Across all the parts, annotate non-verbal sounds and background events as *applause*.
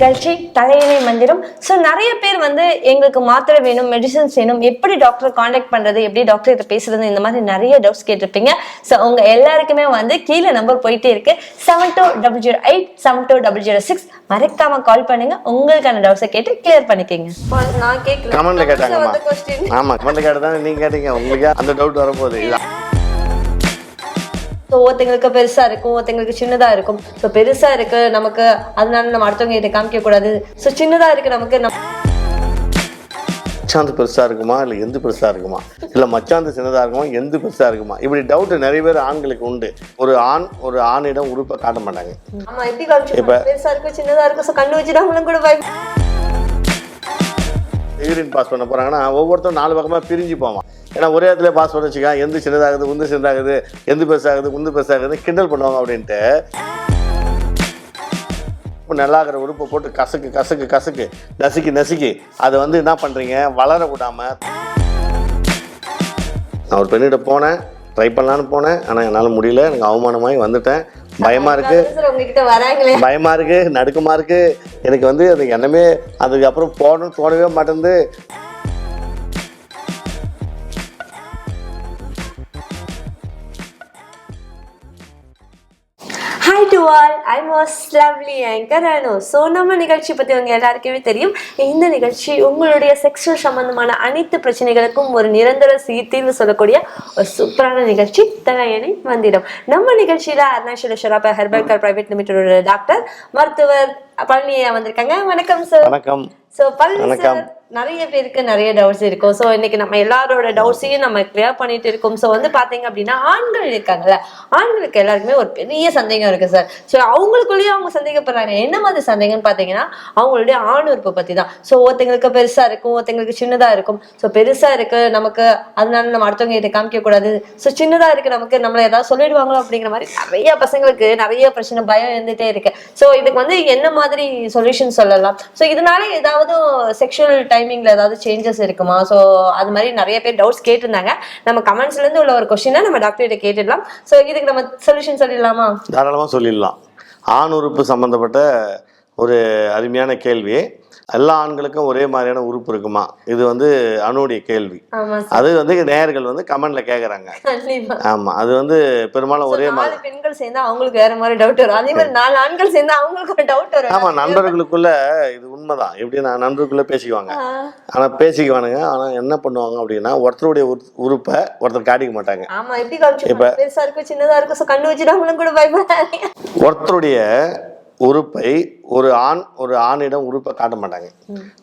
நிகழ்ச்சி தலையணை மந்திரம். ஸோ நிறைய பேர் வந்து எங்களுக்கு மாத்திரை வேணும் மெடிசன்ஸ் வேணும். எப்படி டாக்டரை காண்டாக்ட் பண்றது எப்படி டாக்டர் கிட்ட பேசுறது இந்த மாதிரி நிறைய டவுட்ஸ் கேட்டிருப்பீங்க. ஸோ உங்க எல்லாருக்குமே வந்து கீழே நம்பர் போயிட்டே இருக்கு. Seven two double zero eight seven two double zero six மறக்காம கால் பண்ணுங்க. உங்களுக்கான டவுட்ஸை கேட்டு கிளியர் பண்ணிக்கங்க. நான் கேட்கல கமெண்ட்ல கொஸ்டின் ஆமா கமெண்ட்ல கேட்டு தானே நீங்க கேட்டீங்க. உங்களுக்கு அந்த டவுட் வரப்போகுது. ஸோ ஒருத்தங்களுக்கு பெருசா இருக்கும் ஒருத்தங்களுக்கு சின்னதா இருக்கும். ஸோ பெருசா இருக்கு நமக்கு அதனால நம்ம அடுத்தவங்க கிட்ட காமிக்க கூடாது ஸோ சின்னதா இருக்கு நமக்கு மச்சாந்து பெருசா இருக்குமா? இல்ல எந்த பெருசா இருக்குமா? இல்ல மச்சாந்து சின்னதா இருக்குமா? எந்த பெருசா இருக்குமா? இப்படி டவுட் நிறைய பேர் ஆண்களுக்கு உண்டு. ஒரு ஆண் ஒரு ஆணிடம் உறுப்பை காட்ட மாட்டாங்க. காமிச்சு பெருசா இருக்கும் ஸோ கண்ணு வச்சுட்டாங்களும் கூட பயம் யூரின் பாஸ் பண்ண போகிறாங்கன்னா ஒவ்வொருத்தரும் நாலு பக்கமாக பிரிஞ்சு போவான். ஏன்னா ஒரே இடத்துல பாஸ் பண்ண வச்சுக்கா எந்த சின்னதாகுது உந்து சின்னதாகுது எந்த பெருசாகுது உந்து பெருசாகுது கிண்டல் பண்ணுவாங்க அப்படின்ட்டு. இப்போ நல்லாகிற உறுப்பை போட்டு கசக்கு கசக்கு கசக்கு நசுக்கி நசுக்கி அதை வந்து என்ன பண்ணுறீங்க வளர விடாம. நான் ஒரு பெண்ணிட்ட போனேன் ட்ரை பண்ணலான்னு போனேன் ஆனால் என்னால் முடியல எனக்கு அவமானமாகி வந்துட்டேன். பயமாக இருக்குது சார் உங்ககிட்ட வராங்களே. பயமா இருக்கு நடுக்கமா இருக்கு. எனக்கு வந்து அது எண்ணமே அதுக்கப்புறம் போடணும் தோணவே மாட்டேங்குது to all I was lovely anchor Anu so நம்ம நிகழ்ச்சி பற்றி உங்கள் எல்லாருக்குமே தெரியும். இந்த நிகழ்ச்சி உங்களுடைய செக்ஷுவல் சம்பந்தமான அனைத்து பிரச்சனைகளுக்கும் ஒரு நிரந்தர சீ- சொல்லக்கூடிய ஒரு சூப்பரான நிகழ்ச்சி தலையணை வந்திடும் நம்ம நிகழ்ச்சியில அருணாச்சல ஷராபா ஹெர்பல் கார் பிரைவேட் லிமிடெடோட டாக்டர் மருத்துவர் பழனியா வந்திருக்காங்க. வணக்கம் சார் வணக்கம். ஸோ பழனி. சார் நிறைய பேருக்கு நிறைய டவுட்ஸ் இருக்கும். ஸோ இன்னைக்கு நம்ம எல்லாரோட டவுட்ஸையும் நம்ம கிளியர் பண்ணிட்டு இருக்கோம். ஸோ வந்து பாத்தீங்க அப்படின்னா ஆண்கள் இருக்காங்கல்ல ஆண்களுக்கு எல்லாருக்குமே ஒரு பெரிய சந்தேகம் இருக்கு சார் ஸோ அவங்களுக்குள்ளேயே அவங்க சந்தேகப்படுறாங்க. என்ன மாதிரி சந்தேகம்னு பாத்தீங்கன்னா அவங்களுடைய ஆண் உறுப்பு பத்தி தான் ஸோ ஒருத்தங்களுக்கு பெருசா இருக்கும் ஒருத்தங்களுக்கு சின்னதா இருக்கும். ஸோ பெருசா இருக்கு நமக்கு அதனால நம்ம அடுத்தவங்க கிட்ட காமிக்க கூடாது. ஸோ சின்னதா இருக்கு நமக்கு நம்மள ஏதாவது சொல்லிடுவாங்களோ அப்படிங்கிற மாதிரி நிறைய பசங்களுக்கு நிறைய பிரச்சனை பயம் இருந்துட்டே இருக்கு. ஸோ இதுக்கு வந்து என்ன மாதிரி சொல்யூஷன் சொல்லலாம்? ஸோ இதனால ஏதாவது செக்ஷுவல் டைமிங்ல ஏதாவது சேஞ்சஸ் இருக்குமா? ஸோ அது மாதிரி நிறைய பேர் டவுட்ஸ் கேட்டிருந்தாங்க. நம்ம கமெண்ட்ஸ்ல இருந்து உள்ள ஒரு கொஸ்டினை நம்ம டாக்டர் கிட்ட கேட்டுடலாம். ஸோ இதுக்கு நம்ம சொல்யூஷன் சொல்லிடலாமா? தாராளமாக சொல்லிடலாம். ஆண் உறுப்பு சம்பந்தப்பட்ட ஒரு அருமையான கேள்வி. எல்லா ஆண்களுக்கும் ஒரே மாதிரியான உறுப்பு இருக்குமா? இது வந்து அணுடைய கேள்வி. அது வந்து நேயர்கள் வந்து கமெண்ட்ல கேக்குறாங்க. ஆமா அது வந்து பெரும்பாலும் ஒரே மாதிரி பெண்கள் சேர்ந்தா அவங்களுக்கு வேற மாதிரி டவுட் வரும். அதே மாதிரி நாலு ஆண்கள் சேர்ந்தா அவங்களுக்கு டவுட் வரும். ஆமா நண்பர்களுக்குள்ள இது உண்மைதான். எப்படின்னா நண்பர்களுக்குள்ள பேசிக்குவாங்க. ஆ, ஆனா பேசிக்குவானுங்க. ஆனா என்ன பண்ணுவாங்க அப்படின்னா ஒருத்தருடைய உறு- உறுப்பை ஒருத்தர் காட்டிக்க மாட்டாங்க. ஆமா எப்படி காமிச்சு பெருசா இருக்கும் சின்னதா இருக்கும். கண்ணு வச்சுட்டு அவங்களும் கூட பயப்படாதீங்க. ஒருத்தருடைய உறுப்பை ஒரு ஆண் ஒரு ஆணிடம் உறுப்பை காட்ட மாட்டாங்க.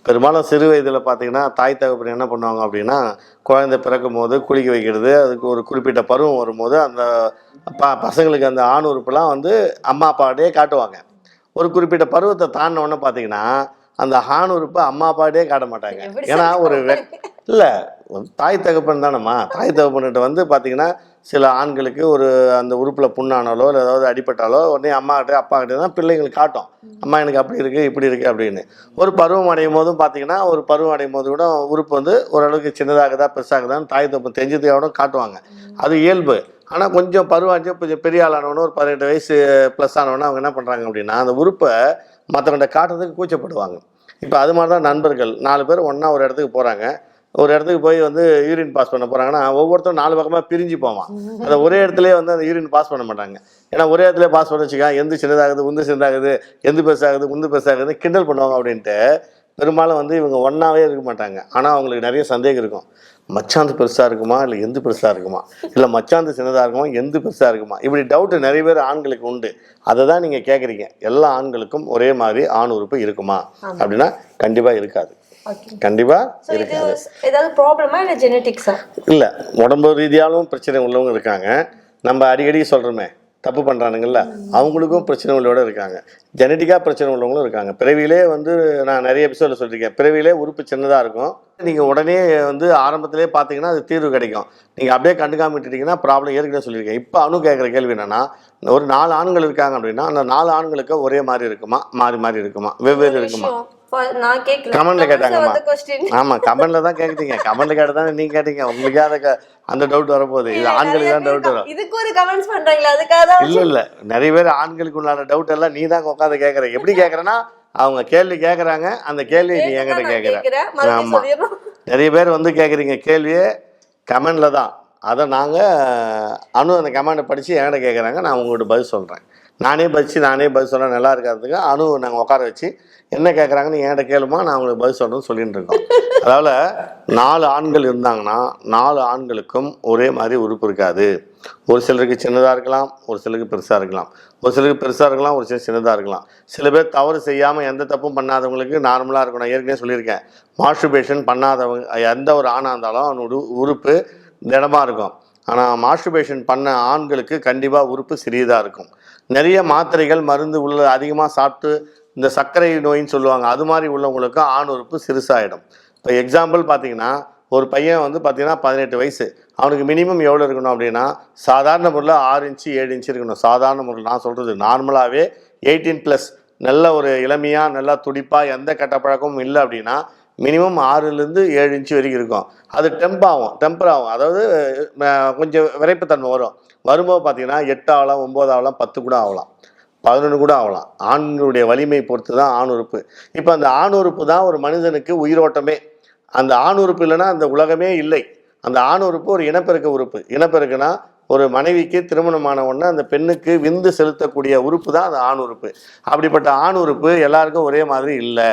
பெரும்பாலும் சிறு வயதில் பார்த்தீங்கன்னா தாய் தகப்பன் என்ன பண்ணுவாங்க அப்படின்னா குழந்தை பிறக்கும் போது குளிக்க வைக்கிறது அதுக்கு ஒரு குறிப்பிட்ட பருவம் வரும்போது அந்த ப பசங்களுக்கு அந்த ஆண் உறுப்பெல்லாம் வந்து அம்மா அப்பாட்டே காட்டுவாங்க. ஒரு குறிப்பிட்ட பருவத்தை தாண்டின உடனே பார்த்தீங்கன்னா அந்த ஆண் உறுப்பை அம்மா அப்பாட்டே காட்ட மாட்டாங்க. ஏன்னா ஒரு இல்ல தாய் தகப்பன் தானம்மா. தாய் தகப்பன்கிட்ட வந்து பாத்தீங்கன்னா சில ஆண்களுக்கு ஒரு அந்த உறுப்பில் புண்ணானாலோ இல்லை ஏதாவது அடிபட்டாலோ உடனே அம்மாக்கிட்டே கிட்ட அப்பா தான் பிள்ளைங்களுக்கு காட்டும். அம்மா எனக்கு அப்படி இருக்குது இப்படி இருக்குது அப்படின்னு. ஒரு பருவம் அடையும் போதும் பார்த்தீங்கன்னா ஒரு பருவம் அடையும் போது கூட உறுப்பு வந்து ஓரளவுக்கு சின்னதாகுதா பெருசாகுதான்னு தாய் தகப்பன் தெரிஞ்சதையோட காட்டுவாங்க. அது இயல்பு. ஆனால் கொஞ்சம் பருவாச்சு கொஞ்சம் பெரிய ஆளானவனு ஒரு பதினெட்டு வயசு ப்ளஸ் ஆனவொன்னே அவங்க என்ன பண்ணுறாங்க அப்படின்னா அந்த உறுப்பை மற்றவங்கள்ட்ட காட்டுறதுக்கு கூச்சப்படுவாங்க. இப்போ அது மாதிரி தான் நண்பர்கள். நாலு பேர் ஒன்றா ஒரு இடத்துக்கு போகிறாங்க ஒரு இடத்துக்கு போய் வந்து யூரின் பாஸ் பண்ண போகிறாங்கன்னா ஒவ்வொருத்தரும் நாலு பக்கமாக பிரிஞ்சு போவான். அதை ஒரே இடத்துலயே வந்து அந்த யூரின் பாஸ் பண்ண மாட்டாங்க. ஏன்னா ஒரே இடத்துல பாஸ் பண்ண வச்சுக்கா எந்த சின்னதாகுது உந்து சின்னதாகுது எந்த பெருசாகுது உந்து பெருசாகுது கிண்டல் பண்ணுவாங்க அப்படின்ட்டு பெரும்பாலும் வந்து இவங்க ஒன்றாவே இருக்க மாட்டாங்க. ஆனால் அவங்களுக்கு நிறைய சந்தேகம் இருக்கும். மச்சாந்து பெருசாக இருக்குமா? இல்லை எந்த பெருசாக இருக்குமா? இல்லை மச்சாந்து சின்னதாக இருக்குமா? எந்த பெருசாக இருக்குமா? இப்படி டவுட் நிறைய பேர் ஆண்களுக்கு உண்டு. அதை தான் நீங்கள் கேட்குறீங்க எல்லா ஆண்களுக்கும் ஒரே மாதிரி ஆண் உறுப்பு இருக்குமா? அப்படின்னா கண்டிப்பாக இருக்காது. இது இருக்காது. ஏதாவது ப்ராப்ளமா இல்லை ஜெனட்டிக்ஸா இல்லை உடம்பு ரீதியாலும் பிரச்சனை உள்ளவங்க இருக்காங்க. நம்ம அடிக்கடி சொல்கிறோமே தப்பு பண்ணுறானுங்கல்ல அவங்களுக்கும் பிரச்சனை உள்ளோட இருக்காங்க. ஜெனட்டிக்காக பிரச்சனை உள்ளவங்களும் இருக்காங்க. பிறவியிலே வந்து நான் நிறைய எபிசோடில் சொல்லியிருக்கேன். பிறவியிலே உறுப்பு சின்னதாக இருக்கும். நீங்கள் உடனே வந்து ஆரம்பத்திலே பார்த்தீங்கன்னா அது தீர்வு கிடைக்கும். நீங்கள் அப்படியே கண்டுக்காம விட்டுட்டீங்கன்னா ப்ராப்ளம் ஏற்கனவே சொல்லியிருக்கேன். இப்போ அணு கேட்குற கேள்வி என்னன்னா ஒரு நாலு ஆண்கள் இருக்காங்க அப்படின்னா அந்த நாலு ஆண்களுக்கு ஒரே மாதிரி இருக்குமா? மாறி மாறி இருக்குமா? வெவ்வேறு இருக்குமா? நான் கேட்கல கமெண்ட்ல கொஸ்டின் ஆமா கமெண்ட்ல தான் கேட்டீங்க கமெண்ட்ல கேட்டு தான் நீங்க கேட்டீங்க. உங்களுக்கு அந்த க- அந்த டவுட் வரப்போகுது. இது ஆண்களுக்கு தான் டவுட் வரும். இதுக்கு ஒரு கமெண்ட்ஸ் பண்றீங்களா அதுக்காக இல்ல இல்ல. நிறைய பேர் ஆண்களுக்கு உண்டான டவுட் எல்லாம் நீ தான் உட்காந்து கேக்குற. எப்படி கேக்குறேன்னா அவங்க கேள்வி கேட்குறாங்க அந்த கேள்வியை நீ என்கிட்ட மறுபடியும் ஆமா. நிறைய பேர் வந்து கேட்குறீங்க கேள்வியே கமெண்டில் தான். அதை நாங்கள் அனு அந்த கமெண்டை படித்து என்கிட்ட கேட்குறாங்க நான் உங்கள்கிட்ட பதில் சொல்கிறேன் நானே பதிச்சு நானே பதில் சொல்ல நல்லா இருக்கிறதுக்கு அனு நாங்கள் உட்கார வச்சு என்ன கேட்குறாங்கன்னு என்கிட்ட கேளுமா நான் உங்களுக்கு பதில் சொல்கிறேன்னு சொல்லிட்டு இருக்கோம். அதாவது நாலு ஆண்கள் இருந்தாங்கன்னா நாலு ஆண்களுக்கும் ஒரே மாதிரி உறுப்பு இருக்காது. ஒரு சிலருக்கு சின்னதாக இருக்கலாம் ஒரு சிலருக்கு பெருசாக இருக்கலாம். ஒரு சிலருக்கு பெருசாக இருக்கலாம் ஒரு சிலர் சின்னதாக இருக்கலாம். சில பேர் தவறு செய்யாமல் எந்த தப்பும் பண்ணாதவங்களுக்கு நார்மலாக இருக்கும். நான் ஏற்கனவே சொல்லியிருக்கேன். மாஸ்டர்பேஷன் பண்ணாதவங்க எந்த ஒரு ஆணாக இருந்தாலும் அவனோட உறுப்பு திடமாக இருக்கும். ஆனால் மாஸ்டர்பேஷன் பண்ண ஆண்களுக்கு கண்டிப்பாக உறுப்பு சிறியதாக இருக்கும். நிறைய மாத்திரைகள் மருந்து உள்ள அதிகமாக சாப்பிட்டு இந்த சர்க்கரை நோயின்னு சொல்லுவாங்க அது மாதிரி உள்ளவங்களுக்கு ஆண் உறுப்பு சிறுசாயிடும். இப்போ எக்ஸாம்பிள் பார்த்தீங்கன்னா ஒரு பையன் வந்து பார்த்தீங்கன்னா பதினெட்டு வயசு. அவனுக்கு மினிமம் எவ்வளோ இருக்கணும் அப்படின்னா சாதாரண முறையில் ஆறு இன்ச்சு ஏழு இன்ச்சு இருக்கணும். சாதாரண முறையில் நான் சொல்கிறது நார்மலாகவே எயிட்டீன் ப்ளஸ் நல்ல ஒரு இளமையாக நல்லா துடிப்பாக எந்த கெட்ட பழக்கமும் இல்லை அப்படின்னா மினிமம் ஆறுலேருந்து ஏழு இன்ச்சு வரைக்கும் இருக்கும். அது டெம்ப் ஆகும் டெம்பர் ஆகும் அதாவது கொஞ்சம் விரைப்புத்தன்மை வரும். வரும்போது பார்த்தீங்கன்னா எட்டு ஆகலாம் ஒம்பது ஆகலாம் பத்து கூட ஆகலாம். பதினொன்று கூட ஆகலாம். ஆணுடைய வலிமை பொறுத்து தான் ஆண் உறுப்பு. இப்போ அந்த ஆண் உறுப்பு தான் ஒரு மனிதனுக்கு உயிரோட்டமே. அந்த ஆண் உறுப்பு இல்லைன்னா அந்த உலகமே இல்லை. அந்த ஆண் உறுப்பு ஒரு இனப்பெருக்க உறுப்பு. இனப்பெருக்குனா ஒரு மனைவிக்கு திருமணமான உடனே அந்த பெண்ணுக்கு விந்து செலுத்தக்கூடிய உறுப்பு தான் அந்த ஆண் உறுப்பு. அப்படிப்பட்ட ஆண் உறுப்பு எல்லாருக்கும் ஒரே மாதிரி இல்லை.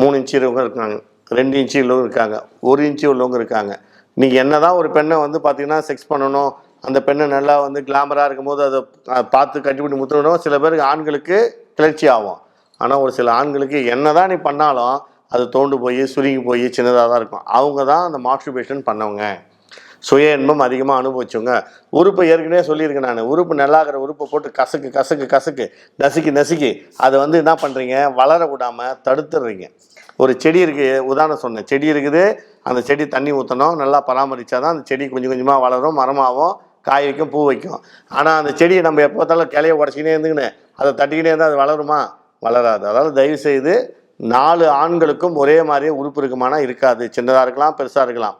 மூணு இன்ச்சு உள்ளவங்க இருக்காங்க ரெண்டு இன்ச்சு உள்ளவங்க இருக்காங்க ஒரு இன்ச்சு உள்ளவங்க இருக்காங்க. நீங்கள் என்னதான் ஒரு பெண்ணை வந்து பார்த்தீங்கன்னா செக்ஸ் பண்ணணும் அந்த பெண்ணை நல்லா வந்து கிளாமராக இருக்கும்போது அதை பார்த்து கட்டிப்பிடி முத்தணும். சில பேருக்கு ஆண்களுக்கு கிளர்ச்சி ஆகும். ஆனால் ஒரு சில ஆண்களுக்கு என்னதான் நீ பண்ணாலும் அது தோண்டு போய் சுருங்கி போய் சின்னதாக தான் இருக்கும். அவங்க தான் அந்த மாஸ்டர்பேஷன் பண்ணவங்க. சுய இன்பம் அதிகமாக அனுபவிச்சுங்க உறுப்பு ஏற்கனவே சொல்லியிருக்கேன் நான். உறுப்பு நல்லாகிற உறுப்பை போட்டு கசக்கு கசக்கு கசக்கு நசுக்கி நசுக்கி அதை வந்து என்ன பண்ணுறீங்க வளர விடாமல் தடுத்துடுறீங்க. ஒரு செடி இருக்கு உதாரணம் சொன்னேன். செடி இருக்குது அந்த செடி தண்ணி ஊற்றணும் நல்லா பராமரித்தா தான் அந்த செடி கொஞ்சம் கொஞ்சமாக வளரும் மரமாகும் காய் வைக்கும் பூ வைக்கும். ஆனால் அந்த செடியை நம்ம எப்போ பார்த்தாலும் கிளைய உடச்சிக்கினே இருந்துக்கின்னு அதை தட்டிக்கினே இருந்தால் அது வளருமா? வளராது. அதாவது தயவு செய்து நாலு ஆண்களுக்கும் ஒரே மாதிரியே உறுப்பு இருக்குமானா இருக்காது. சின்னதாக இருக்கலாம் பெருசாக இருக்கலாம்.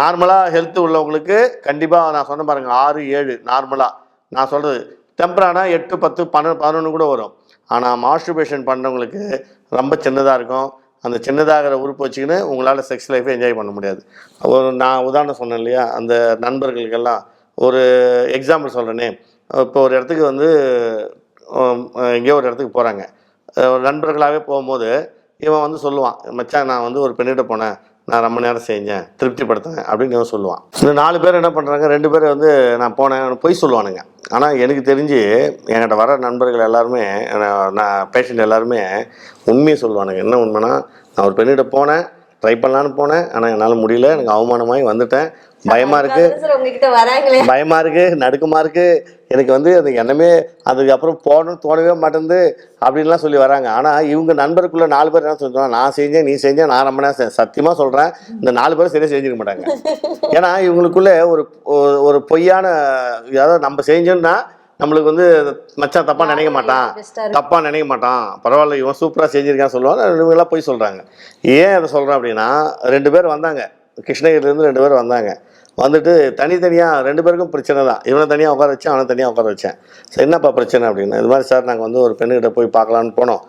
நார்மலாக ஹெல்த் உள்ளவங்களுக்கு கண்டிப்பாக நான் சொன்ன பாருங்க ஆறு ஏழு நார்மலாக நான் சொல்கிறது டெம்பரானா எட்டு பத்து பன்னெண்டு பதினொன்று கூட வரும். ஆனால் மாஸ்டர்பேஷன் பண்ணுறவங்களுக்கு ரொம்ப சின்னதாக இருக்கும். அந்த சின்னதாகிற உறுப்பு வச்சுக்கின்னு உங்களால் செக்ஸ் லைஃப்பை என்ஜாய் பண்ண முடியாது. ஒரு நான் உதாரணம் சொன்னேன் இல்லையா அந்த நண்பர்களுக்கெல்லாம். ஒரு எக்ஸாம்பிள் சொல்கிறேனே இப்போ ஒரு இடத்துக்கு வந்து எங்கேயோ ஒரு இடத்துக்கு போகிறாங்க நண்பர்களாகவே போகும்போது இவன் வந்து சொல்லுவான் மச்சான் நான் வந்து ஒரு பெண்ணிட்ட போனேன். நான் ரொம்ப நேரம் செஞ்சேன் திருப்திப்படுத்தினேன் அப்படின்னு இவன் சொல்லுவான். இந்த நாலு பேர் என்ன பண்ணுறாங்க ரெண்டு பேர் வந்து நான் போனேன் பொய் சொல்லுவானுங்க. ஆனால் எனக்கு தெரிஞ்சு என்கிட்ட வர நண்பர்கள் எல்லாருமே நான் நான் பேஷண்ட் எல்லாருமே உண்மையை சொல்லுவானுங்க. என்ன உண்மைனா நான் ஒரு பெண்ணிட்ட போனேன் ட்ரை பண்ணலான்னு போனேன் ஆனால் என்னால் முடியல எனக்கு அவமானமாகி வந்துட்டேன். உங்ககிட்ட வராங்களே. பயமா இருக்கு நடுக்கமா இருக்கு. எனக்கு வந்து அது எண்ணமே அதுக்கப்புறம் போகணும் தோணவே மாட்டேங்குது அப்படின்லாம் சொல்லி வராங்க. ஆனா இவங்க நண்பருக்குள்ள நாலு பேர் என்ன சொல்லுவாங்க நான் செஞ்சேன் நீ செஞ்சேன் நான் ரொம்ப நேரம் செஞ்சேன். சத்தியமா சொல்றேன் இந்த நாலு பேரும் சரியா செஞ்சிருக்க மாட்டாங்க. *laughs* ஏன்னா இவங்களுக்குள்ள ஒரு ஒரு- பொய்யான அதாவது நம்ம செஞ்சோம்னா நம்மளுக்கு வந்து மச்சான் தப்பா நினைக்க மாட்டான். Best ஆ இருக்கு. தப்பா நினைக்க மாட்டான். பரவாயில்ல இவன் சூப்பரா செஞ்சிருக்கான்னு சொல்லுவாங்க. இவங்க எல்லாம் போய் சொல்றாங்க. ஏன் அதை சொல்றேன் அப்படின்னா ரெண்டு பேர் வந்தாங்க. கிருஷ்ணகிரில இருந்து ரெண்டு பேர் வந்தாங்க. வந்துட்டு தனித்தனியாக ரெண்டு பேருக்கும் பிரச்சனை தான். இவனை தனியாக உட்கார வச்சேன் அவனை தனியாக உட்கார வச்சேன். சரி என்னப்பா பிரச்சனை அப்படின்னு? இது மாதிரி சார் நாங்கள் வந்து ஒரு பெண்ணுக்கிட்ட போய் பார்க்கலான்னு போனோம்.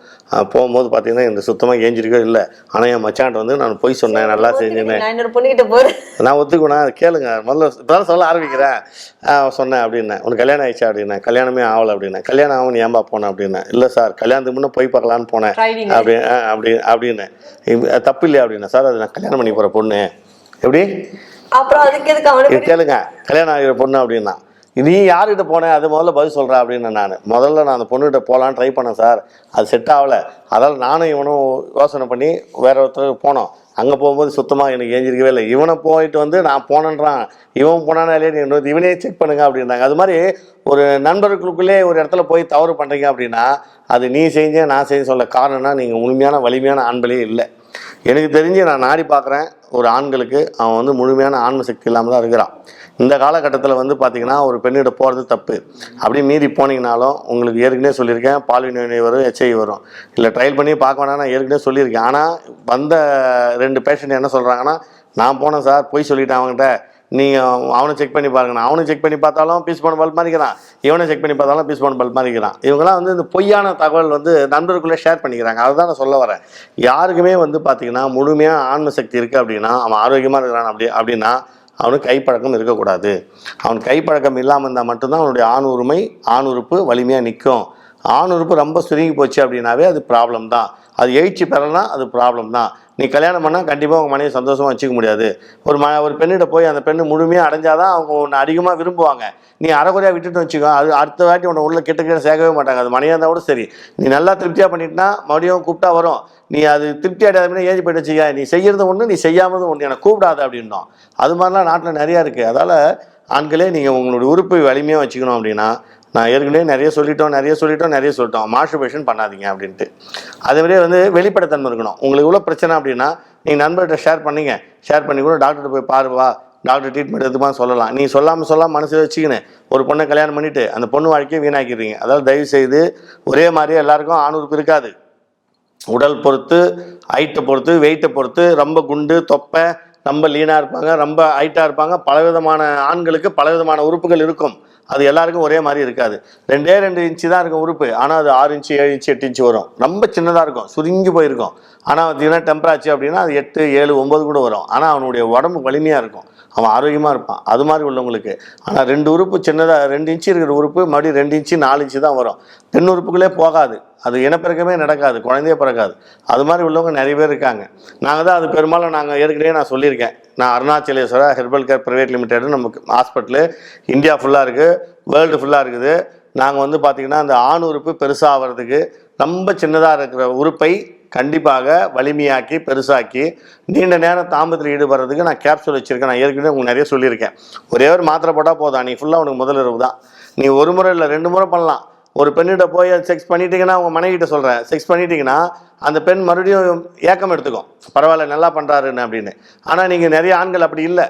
போகும்போது பார்த்தீங்கன்னா இந்த சுத்தமாக ஏஞ்சிருக்கவே இல்லை. ஆனால் என் மச்சான்ட்ட வந்து நான் போய் சொன்னேன் நல்லா செஞ்சேன்னு. நான் ஒத்துக்குவேன்? கேளுங்க. முதல்ல இப்பதான் சொல்ல ஆரம்பிக்கிறேன். சொன்னேன் அப்படின்னேன். உனக்கு கல்யாணம் ஆயிடுச்சா அப்படின்னேன். கல்யாணமே ஆகலை அப்படின்னேன். கல்யாணம் ஆகும் ஏன்பா போனேன் அப்படின்னேன். இல்லை சார் கல்யாணத்துக்கு முன்னே போய் பார்க்கலான்னு போனேன். அப்படி ஆ, அப்படி அப்படின்னு தப்பு இல்லையா அப்படின்னா சார் அது நான் கல்யாணம் பண்ணி போகிற பொண்ணு. எப்படி? அப்புறம் அதுக்கு எதுக்கு அவனுக்கு கேளுங்க. கல்யாணம் ஆகிற பொண்ணு அப்படின்னா. நீ யார்கிட்ட போனேன் அது முதல்ல பதில் சொல்கிறேன் அப்படின்னு நான். முதல்ல நான் அந்த பொண்ணுகிட்ட போகலான்னு ட்ரை பண்ணேன் சார். அது செட் ஆகலை. அதால் நானும் இவனும் யோசனை பண்ணி வேற ஒருத்தருக்கு போனோம். அங்கே போகும்போது சுத்தமாக எனக்கு ஏஞ்சிருக்கவே இல்லை. இவனை போயிட்டு வந்து நான் போனேன்றான். இவன் போனானே இல்லையா நீ இவனே செக் பண்ணுங்க அப்படின்றாங்க அது மாதிரி ஒரு நண்பர்களுக்குள்ளே ஒரு இடத்துல போய் தவறு பண்ணுறீங்க அப்படின்னா அது நீ செஞ்ச நான் செஞ்ச சொல்ல காரணம்னா நீங்கள் முழுமையான வலிமையான ஆண்களே இல்லை. எனக்கு தெரிஞ்சு நான் நாடி பார்க்குறேன் ஒரு ஆண்களுக்கு. அவன் வந்து முழுமையான ஆன்ம சக்தி இல்லாமல் தான் இருக்கிறான். இந்த காலகட்டத்தில் வந்து பார்த்திங்கன்னா ஒரு பெண்ணிட போகிறது தப்பு. அப்படியே மீறி போனீங்கனாலும் உங்களுக்கு ஏற்கனவே சொல்லியிருக்கேன் பால்வினை வரும் எச்ஐ வரும். இல்லை ட்ரையல் பண்ணி பார்க்க வேணாம் நான் ஏற்கனவே சொல்லியிருக்கேன். ஆனால் வந்த ரெண்டு பேஷண்ட் என்ன சொல்கிறாங்கன்னா நான் போனேன் சார் போய் சொல்லிட்டேன் அவங்ககிட்ட நீங்கள் அவனை செக் பண்ணி பாருங்க அவனை செக் பண்ணி பார்த்தாலும் பீஸ் பண்ண பல் மாதிரிக்கிறான் இவனை செக் பண்ணி பார்த்தாலும் பீஸ் பண்ண பல் மாதிரிக்கிறான் இவங்கெல்லாம் வந்து இந்த பொய்யான தகவல் வந்து நண்பருக்குள்ளே ஷேர் பண்ணிக்கிறாங்க. அதுதான் நான் சொல்ல வரேன். யாருக்குமே வந்து பார்த்தீங்கன்னா முழுமையாக ஆன்ம சக்தி இருக்குது அப்படின்னா அவன் ஆரோக்கியமாக இருக்கிறான் அப்படி அப்படின்னா அவனுக்கு கைப்பழக்கம் இருக்கக்கூடாது. அவன் கைப்பழக்கம் இல்லாமல் இருந்தால் மட்டும்தான் அவனுடைய ஆண் உரிமை ஆண் உறுப்பு வலிமையாக நிற்கும். ஆண் உறுப்பு ரொம்ப சுருங்கி போச்சு அப்படின்னாவே அது ப்ராப்ளம் தான். அது எழுச்சி பெறலாம் அது ப்ராப்ளம் தான். நீ கல்யாணம் பண்ணால் கண்டிப்பாக உங்கள் மனைவி சந்தோஷமாக வச்சுக்க முடியாது. ஒரு ம ஒரு பெண்ணிட்ட போய் அந்த பெண்ணு முழுமையாக அடைஞ்சாதான் அவங்க உன்னை அதிகமாக விரும்புவாங்க. நீ அரைக்குறையாக விட்டுட்டு வச்சுக்கோ அது அடுத்த வாட்டி உன்னை உள்ள கிட்ட கிட்ட சேர்க்கவே மாட்டாங்க. அது மனையாக இருந்தால் கூட சரி. நீ நல்லா திருப்தியாக பண்ணிட்டுனா மறுபடியும் கூப்பிட்டா வரும். நீ அது திருப்தி அடையாதுமே ஏஜி போயிட்டு வச்சுக்க. நீ செய்கிறது ஒன்று நீ செய்யாமது ஒன்று எனக்கு கூப்பிடாத அப்படின்னோம். அது மாதிரிலாம் நாட்டில் நிறையா இருக்குது அதால் ஆண்களே நீங்கள் உங்களுடைய உறுப்பை வலிமையாக வச்சுக்கணும் அப்படின்னா நான் ஏற்கனவே நிறைய சொல்லிட்டோம் நிறைய சொல்லிட்டோம் நிறைய சொல்லிட்டோம். மாஸ்டர்பேஷன் பண்ணாதீங்க அப்படின்ட்டு. அதே மாதிரியே வந்து வெளிப்படைத்தன்மை இருக்கணும். உங்களுக்கு இவ்வளோ பிரச்சனை அப்படின்னா நீங்கள் நண்பர்கிட்ட ஷேர் பண்ணிங்க. ஷேர் பண்ணி கூட டாக்டர்கிட்ட போய் பாருவா டாக்டர் ட்ரீட்மெண்ட் எதுமா சொல்லலாம். நீ சொல்லாமல் சொல்லாமல் மனசில் வச்சுக்கின்னு ஒரு பொண்ணை கல்யாணம் பண்ணிவிட்டு அந்த பொண்ணு வாழ்க்கையை வீணாக்கிடுறீங்க. அதாவது தயவு செய்து ஒரே மாதிரியே எல்லாருக்கும் ஆணுறுப்பு இருக்காது. உடல் பொறுத்து ஹைட்டை பொறுத்து வெயிட்டை பொறுத்து ரொம்ப குண்டு தொப்பை ரொம்ப லீனாக இருப்பாங்க ரொம்ப ஹைட்டாக இருப்பாங்க. பலவிதமான ஆண்களுக்கு பலவிதமான உறுப்புகள் இருக்கும். அது எல்லாருக்கும் ஒரே மாதிரி இருக்காது. ரெண்டே ரெண்டு இன்ச்சு தான் இருக்கும் உறுப்பு. ஆனால் அது ஆறு இன்ச்சு ஏழு இன்ச்சு எட்டு இன்ச்சு வரும். ரொம்ப சின்னதாக இருக்கும். சுருங்கி போயிருக்கும். ஆனால் பார்த்தீங்கன்னா டெம்பராச்சு அப்படின்னா அது எட்டு ஏழு ஒம்பது கூட வரும். ஆனால் அவனுடைய உடம்பு வலிமையாக இருக்கும். அவன் ஆரோக்கியமாக இருப்பான். அது மாதிரி உள்ளவங்களுக்கு. ஆனால் ரெண்டு உறுப்பு சின்னதாக ரெண்டு இன்ச்சு இருக்கிற உறுப்பு மறுபடியும் ரெண்டு இன்ச்சு நாலு இன்ச்சு தான் வரும். பெண் உறுப்புகளே போகாது. அது இனப்பெருக்கமே நடக்காது குழந்தையே பிறக்காது. அது மாதிரி உள்ளவங்க நிறைய பேர் இருக்காங்க. நாங்கள் தான் அது பெரும்பாலும் நாங்கள் ஏற்கனவே நான் சொல்லியிருக்கேன். நான் Arunachaleswara herbal care private limited நமக்கு ஹாஸ்பிட்டலு இந்தியா ஃபுல்லாக இருக்குது வேர்ல்டு ஃபுல்லாக இருக்குது. நாங்கள் வந்து பார்த்திங்கன்னா அந்த ஆண் உறுப்பு பெருசாகிறதுக்கு ரொம்ப சின்னதாக இருக்கிற உறுப்பை கண்டிப்பாக வலிமையாக்கி பெருசாக்கி நீண்ட நேரம் தாம்பத்தில் ஈடுபடுறதுக்கு நான் கேப்சூல் வச்சுருக்கேன். நான் ஏற்கனவே உங்களுக்கு நிறைய சொல்லியிருக்கேன். ஒரே ஒரு மாத்திரை போட்டால் போதும். நீ ஃபுல்லாக உனக்கு முதல் இரவு தான். நீ ஒரு முறை இல்லை ரெண்டு முறை பண்ணலாம். ஒரு பெண்ணிட்ட போய் செக்ஸ் பண்ணிட்டீங்கன்னா உங்கள் மனைவிட்ட சொல்கிறேன் செக்ஸ் பண்ணிட்டீங்கன்னா அந்த பெண் மறுபடியும் ஏக்கம் எடுத்துக்கும். பரவாயில்ல நல்லா பண்ணுறாருன்னு அப்படின்னு. ஆனால் நீங்கள் நிறைய ஆண்கள் அப்படி இல்லை.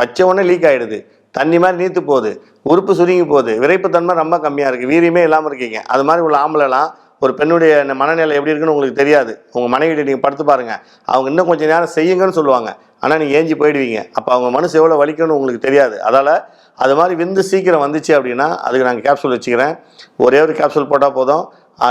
வச்ச உடனே லீக் ஆகிடுது தண்ணி மாதிரி நீத்து போகுது. உறுப்பு சுருங்கி போகுது. விரைப்புத்தன்மை ரொம்ப கம்மியாக இருக்குது வீரியமே இல்லாமல் இருக்கீங்க. அது மாதிரி உள்ள ஆம்பளைலாம் ஒரு பெண்ணுடைய மனநிலை எப்படி இருக்குன்னு உங்களுக்கு தெரியாது. உங்கள் மனைவிட்டு நீங்கள் படுத்து பாருங்கள் அவங்க இன்னும் கொஞ்சம் நேரம் செய்யுங்கன்னு சொல்லுவாங்க. ஆனால் நீங்கள் ஏஞ்சி போயிடுவீங்க. அப்போ அவங்க மனசு எவ்வளோ வலிக்கணும்னு உங்களுக்கு தெரியாது. அதால் அது மாதிரி விந்து சீக்கிரம் வந்துச்சு அப்படின்னா அதுக்கு நாங்கள் கேப்சூல் வச்சுக்கிறேன். ஒரே ஒரு கேப்சூல் போட்டால் போதும்.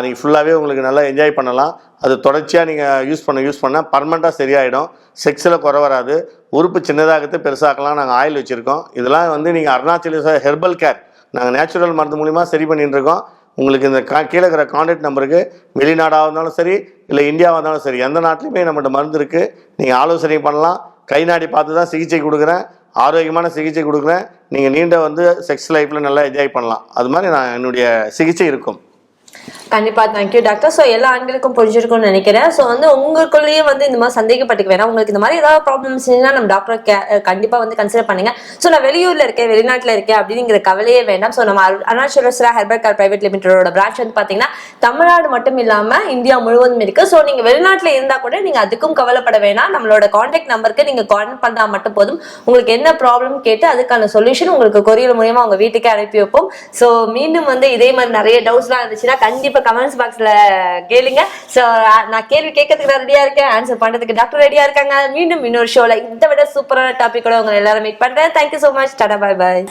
நீங்கள் ஃபுல்லாகவே உங்களுக்கு நல்லா என்ஜாய் பண்ணலாம். அது தொடர்ச்சியாக நீங்கள் யூஸ் பண்ண யூஸ் பண்ண பர்மனெண்ட்டாக சரியாயிடும். செக்ஸில் குறை வராது. உறுப்பு சின்னதாகத்து பெருசாக்கலாம். நாங்கள் ஆயில் வச்சுருக்கோம். இதெல்லாம் வந்து நீங்கள் அருணாச்சல ஹெர்பல் கேர் நாங்கள் நேச்சுரல் மருந்து மூலிமா சரி பண்ணிட்டு இருக்கோம். உங்களுக்கு இந்த கா கீழே இருக்கிற கான்டாக்ட் நம்பருக்கு வெளிநாடாக இருந்தாலும் சரி இல்லை இந்தியாவாக இருந்தாலும் சரி எந்த நாட்டிலையுமே நம்மகிட்ட மருந்து இருக்குது நீங்கள் ஆலோசனை பண்ணலாம். கை நாடி பார்த்து தான் சிகிச்சை கொடுக்குறேன். ஆரோக்கியமான சிகிச்சை கொடுக்குறேன். நீங்கள் நீண்ட வந்து செக்ஸ் லைஃப்பில் நல்லா என்ஜாய் பண்ணலாம். அது மாதிரி நான் என்னுடைய சிகிச்சை இருக்கும். கண்டிப்பா தேங்க்யூ டாக்டர் ஸோ எல்லா ஆண்களுக்கும் புரிஞ்சிருக்கும்னு நினைக்கிறேன். ஸோ வந்து உங்களுக்குள்ளேயே வந்து இந்த மாதிரி சந்தேகப்பட்டுக்க வேணாம். உங்களுக்கு இந்த மாதிரி ஏதாவது ப்ராப்ளம்ஸ் நம்ம டாக்டர் கண்டிப்பா வந்து கன்சிடர் பண்ணுங்க. ஸோ நான் வெளியூர்ல இருக்கேன் வெளிநாட்டில் இருக்கேன் அப்படிங்கிற கவலையே வேண்டாம். ஸோ நம்ம அருணாச்சலேஸ்வரா ஹெர்பல் கேர் பிரைவேட் லிமிடெடோட பிரான்ச் வந்து பாத்தீங்கன்னா தமிழ்நாடு மட்டும் இல்லாம இந்தியா முழுவதும் இருக்கு. ஸோ நீங்க வெளிநாட்டில் இருந்தா கூட நீங்க அதுக்கும் கவலைப்பட வேணாம். நம்மளோட காண்டாக்ட் நம்பருக்கு நீங்க கால் பண்ணா மட்டும் போதும். உங்களுக்கு என்ன ப்ராப்ளம் கேட்டு அதுக்கான சொல்யூஷன் உங்களுக்கு கொரியர் மூலியமா உங்க வீட்டுக்கே அனுப்பி வைப்போம். ஸோ மீண்டும் வந்து இதே மாதிரி நிறைய டவுட்ஸ்லாம் இருந்துச்சுன்னா கண்டிப்பா கமெண்ட்ஸ் பாக்ஸ்ல கேளுங்க. ஸோ நான் கேள்வி கேட்கறதுக்கு நான் ரெடியா இருக்கேன். ஆன்சர் பண்றதுக்கு டாக்டர் ரெடியா இருக்காங்க. மீண்டும் இன்னொரு ஷோல இதை விட சூப்பரான டாபிக்கோட உங்களை எல்லாரும் மீட் பண்றேன். Thank you so much tata bye bye